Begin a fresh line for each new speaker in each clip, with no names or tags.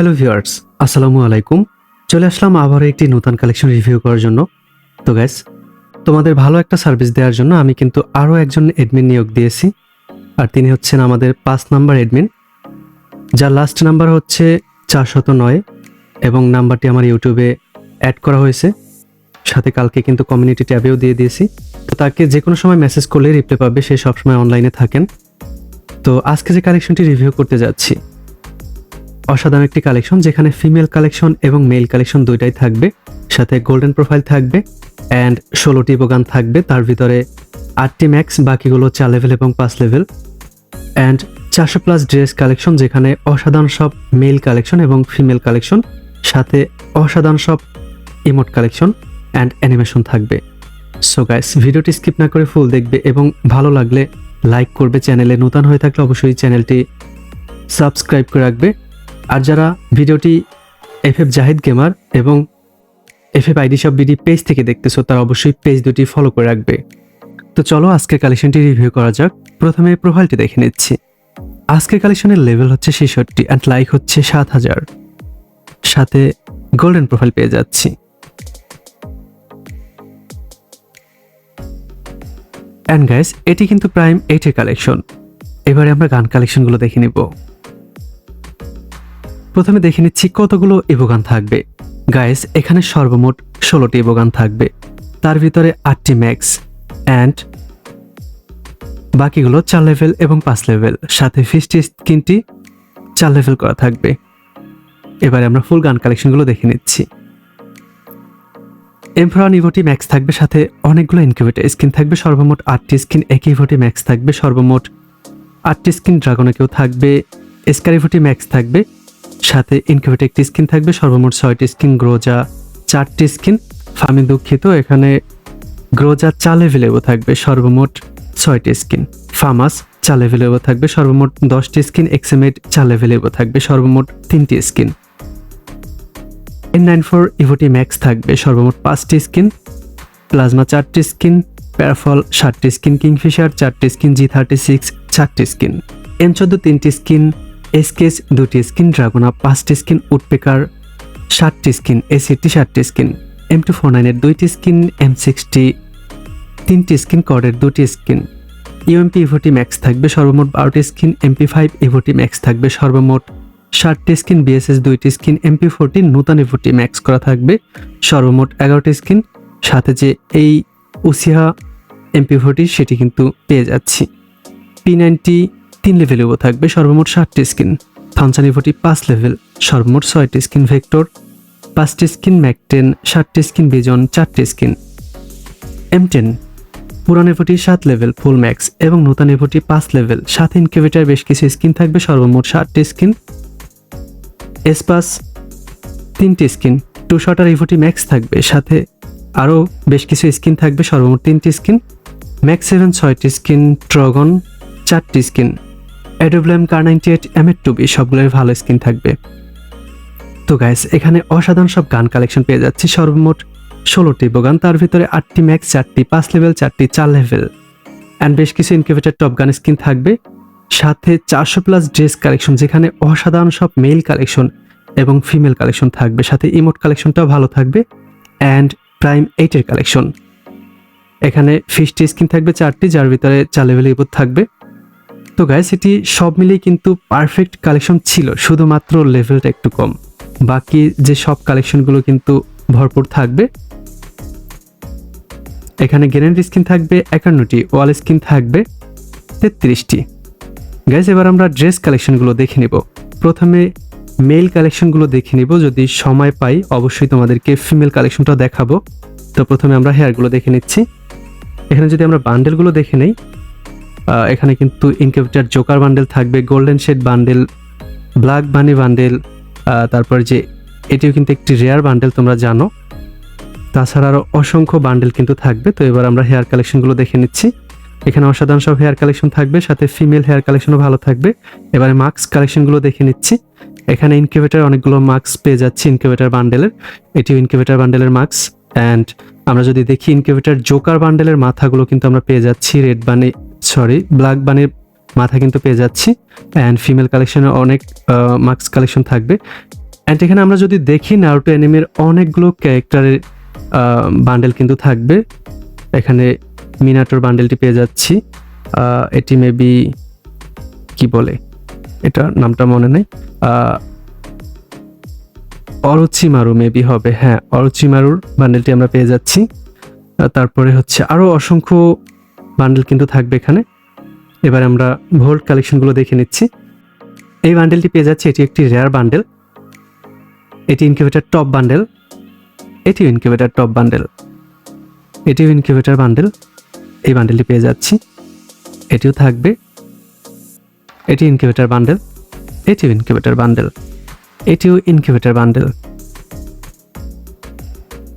Hello viewers, আসসালামু আলাইকুম। চলে আসলাম আবার একটি নতুন কালেকশন রিভিউ করার জন্য। তো গ্যাস তোমাদের ভালো একটা সার্ভিস দেওয়ার জন্য আমি কিন্তু আরও একজন এডমিন নিয়োগ দিয়েছি। আর তিনি হচ্ছেন আমাদের পাঁচ নাম্বার এডমিন যার লাস্ট নাম্বার হচ্ছে চারশত নয় এবং নাম্বারটি আমার ইউটিউবে অ্যাড করা হয়েছে। সাথে কালকে কিন্তু কমিউনিটি ট্যাবেও দিয়ে দিয়েছি। তো তাকে যে কোনো সময় মেসেজ করলে রিপ্লাই পাবে, সে সবসময় অনলাইনে থাকেন। তো আজকে যে কালেকশনটি রিভিউ করতে যাচ্ছি অসাধারণ একটি কালেকশন যেখানে ফিমেল কালেকশন এবং মেল কালেকশন দুইটাই থাকবে। সাথে গোল্ডেন প্রোফাইল থাকবে অ্যান্ড ষোলোটি বোগান থাকবে। তার ভিতরে আটটি ম্যাক্স, বাকিগুলো চার লেভেল এবং পাঁচ লেভেল। অ্যান্ড চারশো প্লাস ড্রেস কালেকশন যেখানে অসাধারণ সব মেল কালেকশন এবং ফিমেল কালেকশন। সাথে অসাধারণ সব ইমোট কালেকশন অ্যান্ড অ্যানিমেশন থাকবে। সো গাইস, ভিডিওটি স্কিপ না করে ফুল দেখবে এবং ভালো লাগলে লাইক করবে। চ্যানেলে নতুন হয়ে থাকলে অবশ্যই চ্যানেলটি সাবস্ক্রাইব করে রাখবে। আর যারা ভিডিওটি এফ এফ জাহিদ গেমার এবং এফ এফ আইডি সব বিডি পেজ থেকে দেখতেছো, তারা অবশ্যই পেজ দুটি ফলো করে রাখবে। তো চলো আজকের কালেকশনটি রিভিউ করা যাক। প্রথমে প্রোফাইলটি দেখে নিচ্ছি। আজকের কালেকশনের লেভেল হচ্ছে ছেষট্টি অ্যান্ড লাইক হচ্ছে সাত হাজার। সাথে গোল্ডেন প্রোফাইল পেয়ে যাচ্ছি। অ্যান্ড গাইস এটি কিন্তু প্রাইম এইটের কালেকশন এবারে আমরা গান কালেকশনগুলো দেখে নিব। প্রথমে দেখে নিচ্ছি কতগুলো ইবোগান থাকবে। গাইস এখানে সর্বমোট ষোলোটি ইবোগান থাকবে। তার ভিতরে আটটি ম্যাক্স অ্যান্ড বাকিগুলো চার লেভেল এবং পাঁচ লেভেল সাথে ফিস্টি স্কিনটি চার লেভেল করা থাকবে। এবারে আমরা ফুল গান কালেকশনগুলো দেখে নিচ্ছি। এমফ্রা নিভোটি ম্যাক্স থাকবে, সাথে অনেকগুলো ইনকিউবেটার স্কিন থাকবে, সর্বমোট আটটি স্কিন একই ভোটি ম্যাক্স থাকবে, সর্বমোট আটটি স্কিন ড্রাগনে কেউ থাকবে। স্কারিভোটি ম্যাক্স থাকবে। সাথে ইনকিউবেটর একটি স্কিন থাকবে, সর্বমোট ছয়টি স্কিন গ্রোজা চারটি স্কিন আমি দুঃখিত, এখানে গ্রোজা চার লেভেলেও থাকবে, সর্বমোট ছয়টি স্কিন ফামাস চার লেভেলেও থাকবে, সর্বমোট দশটি স্কিন এক্সেমেট চার লেভেলেও থাকবে, সর্বমোট তিনটি স্কিন এন নাইন ফোর ইভোটি ম্যাক্স থাকবে, সর্বমোট পাঁচটি স্কিন প্লাজমা চারটি স্কিন প্যারাফল ষাটটি স্কিন কিংফিশার চারটি স্কিন জি থার্টি সিক্স চারটি স্কিন এম চোদ্দ তিনটি স্কিন এসকেস দুটি স্কিন, ড্রাগোনা পাঁচটি স্কিন, উডপেকার ষাটটি স্কিন এসিটি ষাটটি স্কিন এম টু ফোর নাইনের দুইটি স্কিন, এম সিক্সটি তিনটি স্কিন, কর্ডের দুটি স্কিন। ইউএমপি ইভোটি ম্যাক্স থাকবে সর্বমোট বারোটি স্কিন এমপি ফাইভ ইভোটি ম্যাক্স থাকবে সর্বমোট ষাটটি স্কিন বিএসএস দুইটি স্কিন এমপি ফোরটি নূতন ইভোটি ম্যাক্স করা থাকবে সর্বমোট এগারোটি স্কিন। সাথে যে এই উসিহা এমপি ফোরটি সেটি কিন্তু পেয়ে যাচ্ছি। পি নাইনটি তিন লেভেলেও থাকবে, সর্বমোট ষাটটি স্কিন থানসানিভোটি পাঁচ লেভেল সর্বমোট ছয়টি স্কিন ভেক্টর পাঁচটি স্কিন ম্যাকটেন ষাটটি স্কিন বিজন চারটি স্কিন এম টেন পুরানো এভোটি সাত লেভেল ফুল ম্যাক্স এবং নতুন এভোটি পাঁচ লেভেল সাত ইনকিউবেটার বেশ কিছু স্কিন থাকবে, সর্বমোট ষাটটি স্কিন এসপাস তিনটি স্কিন টু শটার ইভোটি ম্যাক্স থাকবে, সাথে আরও বেশ কিছু স্কিন থাকবে, সর্বমোট তিনটি স্কিন ম্যাক্স সেভেন ছয়টি স্কিন ট্রগন চারটি স্কিন অ্যাডোব্লাম কার নাইনটি এইট এম এর টু বি সবগুলোর ভালো স্কিন থাকবে। তো গাইস এখানে অসাধারণ সব গান কালেকশন পেয়ে যাচ্ছি। সর্বমোট ষোলোটি বোগান, তার ভিতরে আটটি ম্যাক্স চারটি পাঁচ লেভেল চারটি চার লেভেল অ্যান্ড বেশ কিছু ইনকিউবেটার টপ গান স্কিন থাকবে। সাথে চারশো প্লাস ড্রেস কালেকশন যেখানে অসাধারণ সব মেল কালেকশন এবং ফিমেল কালেকশন থাকবে। সাথে ইমোট কালেকশনটাও ভালো থাকবে। অ্যান্ড প্রাইম এইটের কালেকশন এখানে ফিশটি স্কিন থাকবে চারটি, যার ভিতরে চার লেভেল ইমোট থাকবে। তো গাইস এটি সব মিলিয়ে কিন্তু পারফেক্ট কালেকশন ছিল, শুধুমাত্র লেভেলটা একটু কম। বাকি যে সব কালেকশনগুলো কিন্তু ভরপুর থাকবে, এখানে গ্যারেন্টি স্কিন থাকবে একান্নটি ওয়াল স্কিন থাকবে তেত্রিশটি। গাইজ এবার আমরা ড্রেস কালেকশনগুলো দেখে নিব। প্রথমে মেল কালেকশনগুলো দেখে নিব, যদি সময় পাই, অবশ্যই তোমাদেরকে ফিমেল কালেকশনটা দেখাবো। তো প্রথমে আমরা হেয়ারগুলো দেখে নিচ্ছি। এখানে যদি আমরা বান্ডেলগুলো দেখে নেই এখানে কিন্তু ইনকিউবেটার জোকার বান্ডেল থাকবে golden shade bundle black bunny bundle তারপর যে এটিও কিন্তু একটি রেয়ার বান্ডেল তোমরা জানো। তাছাড়া আরও অসংখ্য বান্ডেল কিন্তু থাকবে। তো এবার আমরা হেয়ার কালেকশনগুলো দেখে নিচ্ছি। এখানে অসাধারণ সব হেয়ার কালেকশন থাকবে, সাথে ফিমেল হেয়ার কালেকশনও ভালো থাকবে। এবারে মাস্ক কালেকশনগুলো দেখে নিচ্ছি। এখানে ইনকিউবেটার অনেকগুলো মাস্ক পেয়ে যাচ্ছি ইনকিউবেটার বান্ডেলের এটিও ইনকিউবেটার বান্ডেলের মাস্ক অ্যান্ড আমরা যদি দেখি ইনকিউবেটার জোকার বান্ডেলের মাথাগুলো কিন্তু আমরা পেয়ে যাচ্ছি রেড বানি সরি ব্ল্যাক বানির মাথা কিন্তু পেয়ে যাচ্ছি অ্যান্ড ফিমেল কালেকশনে অনেক মাস্ক কালেকশন থাকবে। অ্যান্ড এখানে আমরা যদি দেখি নারুটো অ্যানিমের অনেকগুলো ক্যারেক্টারের বান্ডেল কিন্তু থাকবে। এখানে মিনাটোর বান্ডেলটি পেয়ে যাচ্ছি। এটি মেবি কি বলে? এটা নামটা মনে নেই। অরচিমারু মেবি হবে হ্যাঁ অরচিমারুর বান্ডেলটি আমরা পেয়ে যাচ্ছি। তারপরে হচ্ছে আরও অসংখ্য বান্ডেল কিন্তু থাকবে এখানে। এবার আমরা ভোল্ট কালেকশনগুলো দেখে নিচ্ছি। এই বান্ডেলটি পেয়ে যাচ্ছে, এটি একটি রেয়ার বান্ডেল এটি ইনকিউবেটার টপ বান্ডেল এটিও ইনকিউবেটার টপ বান্ডেল এটিও ইনকিউবেটার বান্ডেল এই বান্ডেলটি পেয়ে যাচ্ছি। এটিও থাকবে। এটি ইনকিউবেটার বান্ডেল এটিও ইনকিউবেটার বান্ডেল এটিও incubator bundle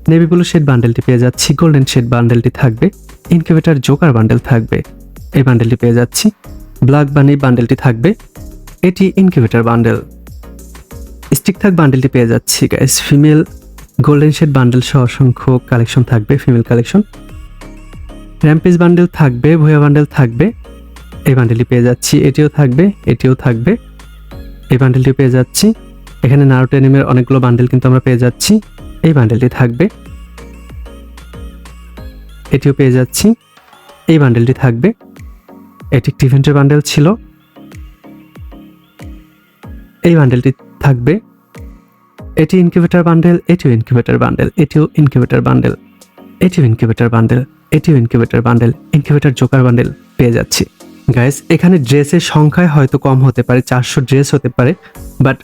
navy blue shade বান্ডেলটি পেয়ে যাচ্ছি। গোল্ডেন শেড বান্ডেলটি থাকবে। ইনকিউবেটার জোকার বান্ডেল থাকবে। এই বান্ডেলটি পেয়ে যাচ্ছি। ব্ল্যাক বানি বান্ডেলটি থাকবে। এটি ইনকিউবেটার বান্ডেল। স্টিক থাক বান্ডেলটি পেয়ে যাচ্ছি guys female golden shade bundle সহ অসংখ্য কালেকশন থাকবে, ফিমেল কালেকশন। র্যাম্পেজ বান্ডেল থাকবে, ভুয়া বান্ডেল থাকবে। এই বান্ডেলটি পেয়ে যাচ্ছি, এটিও থাকবে এটিও থাকবে। এই বান্ডেলটি পেয়ে যাচ্ছি। এখানে নারুটো অনেকগুলো বান্ডেল কিন্তু আমরা পেয়ে যাচ্ছি। এই বান্ডেলটি থাকবে। এটিও পেয়ে যাচ্ছি। এই বান্ডেলটি থাকবে। এটি একটি ইভেন্টের বান্ডেল ছিল। এই বান্ডেলটি থাকবে। এটি ইনকিউবেটর বান্ডেল এটিও ইনকিউবেটর বান্ডেল এটিও ইনকিউবেটর বান্ডেল এটিও ইনকিউবেটর বান্ডেল এটিও incubator bundle incubator joker bundle পেয়ে যাচ্ছি। গাইস এখানে ড্রেসের সংখ্যায় হয়তো কম হতে পারে, চারশো ড্রেস হতে পারে বাট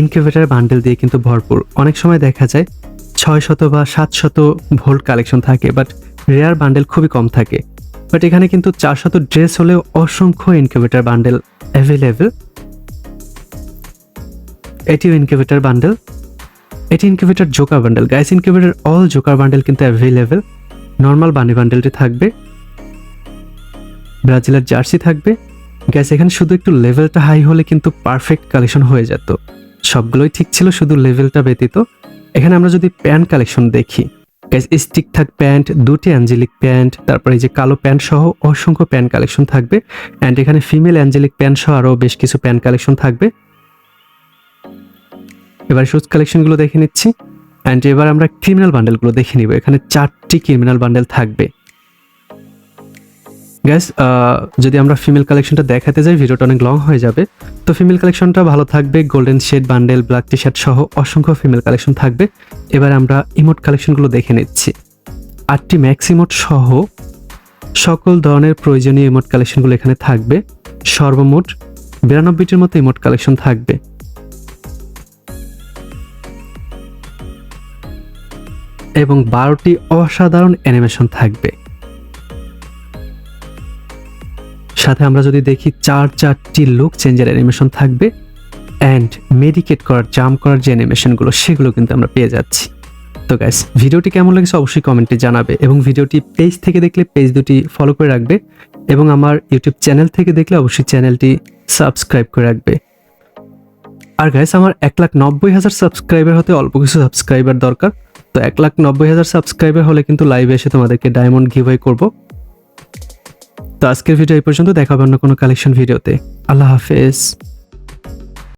ইনকিউবেটর বান্ডেল দিয়ে কিন্তু ভরপুর। অনেক সময় দেখা যায় ছয় শত বা সাত শত ভোল্ট কালেকশন থাকে বাট রেয়ার বান্ডেল খুবই কম থাকে। বাট এখানে কিন্তু চার শত ড্রেস হলেও অসংখ্য ইনকিউবেটর বান্ডেল অ্যাভেলেবেল এটিও ইনকিউবেটর বান্ডেল। এটি incubator joker bundle. Guys, incubator all joker bundle কিন্তু অ্যাভেলেবেল নর্মাল বানি বান্ডেলটি থাকবে। ব্রাজিলের জার্সি থাকবে। গ্যাস এখানে শুধু একটু লেভেলটা হাই হলে কিন্তু পারফেক্ট কালেকশন হয়ে যেত। সবগুলোই ঠিক ছিল, শুধু লেভেলটা ব্যতীত। এখানে আমরা যদি প্যান্ট কালেকশন দেখি স্টিক থাক প্যান্ট দুটি অ্যাঞ্জেলিক প্যান্ট তারপরে এই যে কালো প্যান্ট সহ অসংখ্য প্যান্ট কালেকশন থাকবে। অ্যান্ড এখানে ফিমেল অ্যাঞ্জেলিক প্যান্ট সহ আরও বেশ কিছু প্যান্ট কালেকশন থাকবে। এবার শুজ কালেকশনগুলো দেখে নিচ্ছি। অ্যান্ড এবার আমরা ক্রিমিনাল বান্ডেলগুলো দেখে নিব। এখানে চারটি ক্রিমিনাল বান্ডেল থাকবে। গ্যাস যদি আমরা ফিমেল কালেকশনটা দেখাতে যাই, ভিডিওটা অনেক লং হয়ে যাবে। তো ফিমেল কালেকশনটা ভালো থাকবে golden shade bundle black T shirt সহ অসংখ্য ফিমেল কালেকশন থাকবে। এবার আমরা ইমোট কালেকশনগুলো দেখে নিচ্ছি। আটটি ম্যাক্স ইমোট সহ সকল ধরনের প্রয়োজনীয় ইমোট কালেকশনগুলো এখানে থাকবে। সর্বমোট বিরানব্বইটির মতো ইমোট কালেকশন থাকবে। এবং বারোটি অসাধারণ অ্যানিমেশন থাকবে। সাথে আমরা যদি দেখি চার চারটি লুক চেঞ্জের অ্যানিমেশন থাকবে অ্যান্ড মেডিকেট করার জাম্প করার যে অ্যানিমেশনগুলো সেগুলো কিন্তু আমরা পেয়ে যাচ্ছি। তো গাইস ভিডিওটি কেমন লেগেছে অবশ্যই কমেন্টে জানাবে এবং ভিডিওটি পেজ থেকে দেখলে পেজ দুটি ফলো করে রাখবে এবং আমার ইউটিউব চ্যানেল থেকে দেখলে অবশ্যই চ্যানেলটি সাবস্ক্রাইব করে রাখবে। আর গাইস আমার এক লাখ নব্বই হাজার সাবস্ক্রাইবার হতে অল্প কিছু সাবস্ক্রাইবার দরকার। তো এক লাখ নব্বই হাজার সাবস্ক্রাইবার হলে কিন্তু লাইভে এসে তোমাদেরকে ডায়মন্ড গিভওয়ে করব। তো আজকের ভিডিও এই পর্যন্ত। দেখা হবে অন্য কোনো কালেকশন ভিডিওতে আল্লাহ হাফেজ।